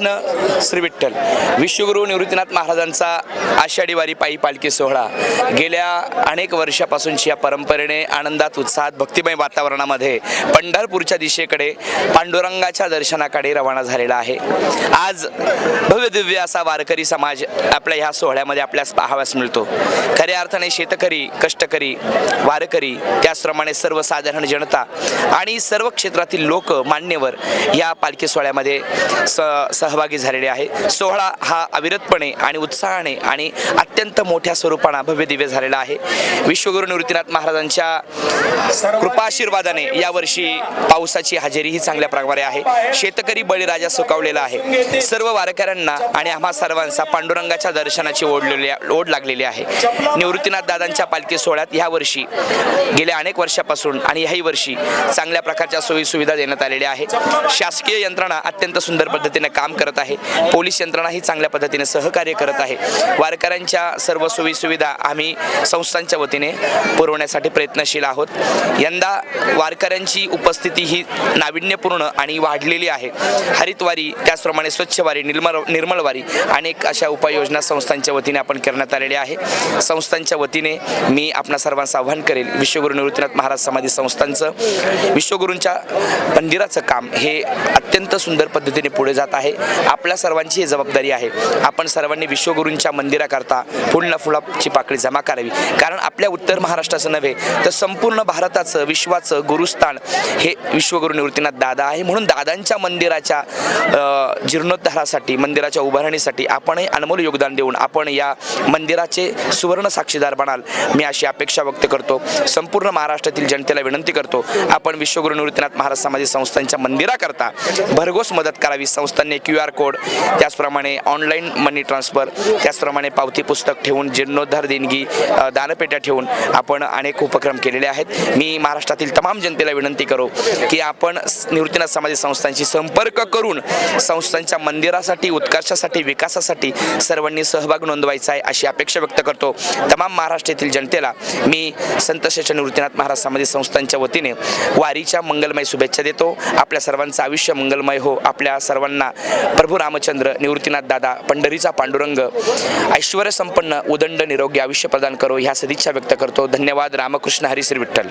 No. Shri Vitthal. विश्वगुरु Nivruttinath महाराजांचा आषाढी वारी पायी पालखी सोहळा. गेल्या अनेक वर्षापासूनची या परंपरेने आनंदात उत्साहात भक्तिमय वातावरणामध्ये पंढरपूरच्या दिशेकडे पांडुरंगाच्या दर्शनाकडे रवाना झालेला आहे. आज भव्य दिव्य असा वारकरी समाज आपल्या ह्या सोहळ्यामध्ये आपल्यास पाहाव्यास मिळतो. खऱ्या अर्थाने शेतकरी कष्टकरी वारकरी त्याचप्रमाणे सर्वसाधारण जनता आणि सर्व क्षेत्रातील लोक मान्यवर या पालखी सोहळ्यामध्ये स सहभागी झालेले आहे. सोहळा हा अविरतपणे आणि उत्साहाने आणि अत्यंत मोठ्या स्वरूपाने भव्य दिव्य झालेला आहे. विश्वगुरु निवृत्तीनाथ महाराजांच्या कृपाशीर्वादाने यावर्षी पावसाची हजेरीही चांगल्या प्रकारे आहे. शेतकरी बळीराजा सुकावलेला आहे. सर्व वारकऱ्यांना आणि आम्हा सर्वांचा पांडुरंगाच्या दर्शनाची ओढलेली ओढ लागलेली आहे. निवृत्तीनाथ दादांच्या पालखी सोहळ्यात ह्या वर्षी गेल्या अनेक वर्षापासून आणि ह्याही वर्षी चांगल्या प्रकारच्या सोयी सुविधा देण्यात आलेल्या आहे शासकीय यंत्रणा अत्यंत सुंदर पद्धतीने काम करत आहे. पोलीस यंत्रणा ही चांगल्या पद्धतीने सहकार्य करत आहे. वारकऱ्यांच्या सर्व सोयी सुविधा आम्ही संस्थांच्या वतीने पुरवण्यासाठी प्रयत्नशील आहोत. यंदा वारकऱ्यांची उपस्थिती ही नाविन्यपूर्ण आणि वाढलेली आहे. हरितवारी त्याचप्रमाणे स्वच्छवारी निर्मल निर्मलवारी अनेक अशा उपाययोजना संस्थांच्या वतीने आपण करण्यात आलेल्या आहे. संस्थांच्या वतीने मी आपणा सर्वांचं आव्हान करेल विश्वगुरू निवृत्तीनाथ महाराज समाधी संस्थांचं विश्वगुरूंच्या मंदिराचं काम हे अत्यंत सुंदर पद्धतीने पुढे जात आहे. आपल्या सर्वांची ही जबाबदारी आहे. आपण सर्वांनी विश्वगुरूंच्या मंदिराकरता फुल फुलाची पाकळी जमा करावी. कारण आपल्या उत्तर महाराष्ट्राचं नव्हे तर संपूर्ण भारताचं विश्वाचं गुरुस्थान हे विश्वगुरु निवृत्तीनाथ दादा आहे. म्हणून दादांच्या मंदिराच्या जीर्णोद्धारासाठी मंदिराच्या उभारणीसाठी आपणही अनमोल योगदान देऊन आपण या मंदिराचे सुवर्ण साक्षीदार बनाल. मी अशी अपेक्षा व्यक्त करतो. संपूर्ण महाराष्ट्रातील जनतेला विनंती करतो आपण विश्वगुरु निवृत्तीनाथ महाराज समाधी संस्थांच्या मंदिराकरता भरघोस मदत करावी. संस्थांनी क्यू आर कोड त्याचप्रमाणे ऑनलाईन मनी ट्रान्सफर त्याचप्रमाणे पावती पुस्तक ठेवून जीर्णोद्धार देणगी दानपेट्या ठेवून आपण अनेक उपक्रम केलेले आहेत. मी महाराष्ट्रातील तमाम जनतेला विनंती करू की आपण निवृत्तीनाथ समाधी संस्थांशी संपर्क करून संस्थांच्या मंदिरासाठी उत्कर्षासाठी विकासासाठी सर्वांनी सहभाग नोंदवायचा आहे अशी अपेक्षा व्यक्त करतो. तमाम महाराष्ट्रातील जनतेला मी संत शेष निवृत्तीनाथ महाराज समाधी संस्थांच्या वतीने वारीच्या मंगलमय शुभेच्छा देतो. आपल्या सर्वांचं आयुष्य मंगलमय हो. आपल्या सर्वांना प्रभू रामचंद्र निवृत्तीनाथ दादा पंढरीचा पांडुरंग. ऐश्वर संपन्न उदंड निरोगी आयुष्य प्रदान करो ह्या सदिच्छा व्यक्त करतो. धन्यवाद रामकृष्ण हरी श्री विठ्ठल.